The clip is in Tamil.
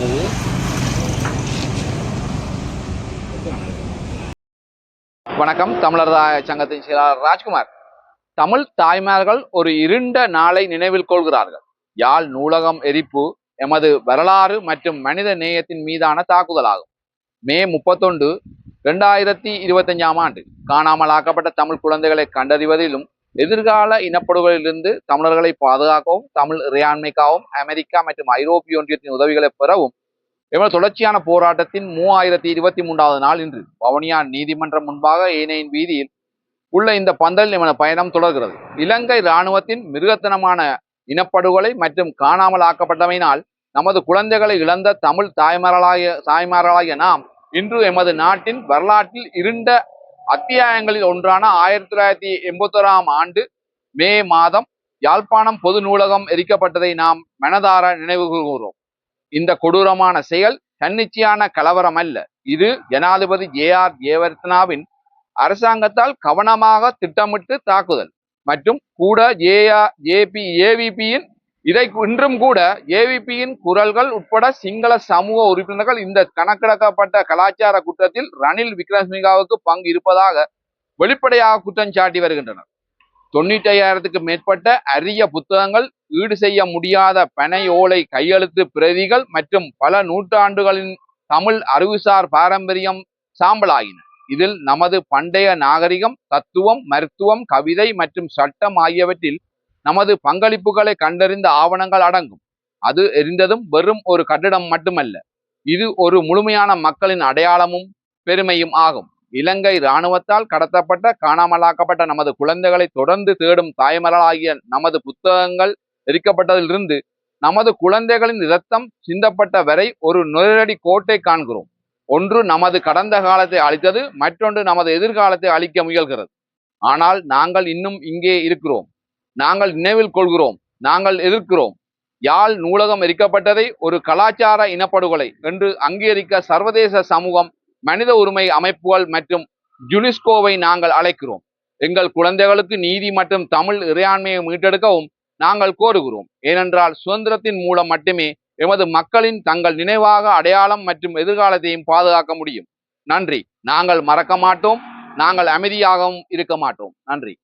This. வணக்கம். தமிழர் சங்கத்தின் செயலாளர் ராஜ்குமார். தமிழ் தாய்மார்கள் ஒரு இருண்ட நாளை நினைவில் கொள்கிறார்கள். யாழ் நூலகம் எரிப்பு எமது வரலாறு மற்றும் மனித நேயத்தின் மீதான தாக்குதலாகும். மே முப்பத்தொன்று ரெண்டாயிரத்தி இருபத்தஞ்சாம் ஆண்டு. காணாமல் ஆக்கப்பட்ட தமிழ் குழந்தைகளை கண்டறிவதிலும் எதிர்கால இனப்படுகளிலிருந்து தமிழர்களை பாதுகாக்கவும் தமிழ் இறையாண்மைக்காகவும் அமெரிக்கா மற்றும் ஐரோப்பிய ஒன்றியத்தின் உதவிகளை பெறவும் எமது தொடர்ச்சியான போராட்டத்தின் மூவாயிரத்தி இருபத்தி மூன்றாவது நாள் இன்று பவனியா நீதிமன்றம் முன்பாக ஏனையின் வீதியில் உள்ள இந்த பந்தலில் எமது பயணம் தொடர்கிறது. இலங்கை இராணுவத்தின் மிருகத்தனமான இனப்படுகொலை மற்றும் காணாமல் ஆக்கப்பட்டமையினால் நமது குழந்தைகளை இழந்த தமிழ் தாய்மாரலாகிய தாய்மாரலாகிய நாம் இன்று எமது நாட்டின் வரலாற்றில் இருண்ட அத்தியாயங்களில் ஒன்றான ஆயிரத்தி தொள்ளாயிரத்தி எண்பத்தோராம் ஆண்டு மே மாதம் யாழ்ப்பாணம் பொது நூலகம் எரிக்கப்பட்டதை நாம் மனதார நினைவு கூறுகிறோம் இந்த கொடூரமான செயல் தன்னிச்சையான கலவரம் அல்ல இது ஜனாதிபதி ஜே ஆர் ஜெயவர்த்தனாவின் அரசாங்கத்தால் கவனமாக திட்டமிட்டு தாக்குதல். மற்றும் கூட ஜேஆர் ஜேபி ஏவிபியின் இதை இன்றும் கூட ஏவிபியின் குரல்கள் உட்பட சிங்கள சமூக உறுப்பினர்கள் இந்த கணக்கெடுக்கப்பட்ட கலாச்சார குற்றத்தில் ரணில் விக்ரமசிங்காவுக்கு பங்கு இருப்பதாக வெளிப்படையாக குற்றம் சாட்டி வருகின்றனர். தொண்ணூற்றி ஐயாயிரத்துக்கு மேற்பட்ட அரிய புத்தகங்கள் ஈடு செய்ய முடியாத பனை ஓலை கையெழுத்து பிரதிகள் மற்றும் பல நூற்றாண்டுகளின் தமிழ் அறிவுசார் பாரம்பரியம் சாம்பலாயின. இதில் நமது பண்டைய நாகரிகம் தத்துவம் மருத்துவம் கவிதை மற்றும் சட்டம் ஆகியவற்றில் நமது பங்களிப்புகளை கண்டறிந்த ஆவணங்கள் அடங்கும். அது எரிந்ததும் வெறும் ஒரு கட்டிடம் மட்டுமல்ல இது ஒரு முழுமையான மக்களின் அடையாளமும் பெருமையும் ஆகும். இலங்கை இராணுவத்தால் கடத்தப்பட்ட காணாமலாக்கப்பட்ட நமது குழந்தைகளை தொடர்ந்து தேடும் தாய்மலராகிய நமது புத்தகங்கள் எரிக்கப்பட்டதிலிருந்து நமது குழந்தைகளின் இரத்தம் சிந்தப்பட்ட வரை ஒரு நுழையடி கோட்டை காண்கிறோம். ஒன்று நமது கடந்த காலத்தை அழித்தது மற்றொன்று நமது எதிர்காலத்தை அழிக்க முயல்கிறது. ஆனால் நாங்கள் இன்னும் இங்கே இருக்கிறோம். நாங்கள் நினைவில் கொள்கிறோம். நாங்கள் எதிர்க்கிறோம். யாழ் நூலகம் எரிக்கப்பட்டதை ஒரு கலாச்சார இனப்படுகொலை என்று அங்கீகரிக்க சர்வதேச சமூகம் மனித உரிமை அமைப்புகள் மற்றும் ஜுனிஸ்கோவை நாங்கள் அழைக்கிறோம். எங்கள் குழந்தைகளுக்கு நீதி மற்றும் தமிழ் இறையாண்மையை மீட்டெடுக்கவும் நாங்கள் கோருகிறோம். ஏனென்றால் சுதந்திரத்தின் மூலம் மட்டுமே எமது மக்களின் தங்கள் நினைவாக அடையாளம் மற்றும் எதிர்காலத்தையும் பாதுகாக்க முடியும். நன்றி. நாங்கள் மறக்க மாட்டோம். நாங்கள் அமைதியாகவும் இருக்க மாட்டோம். நன்றி.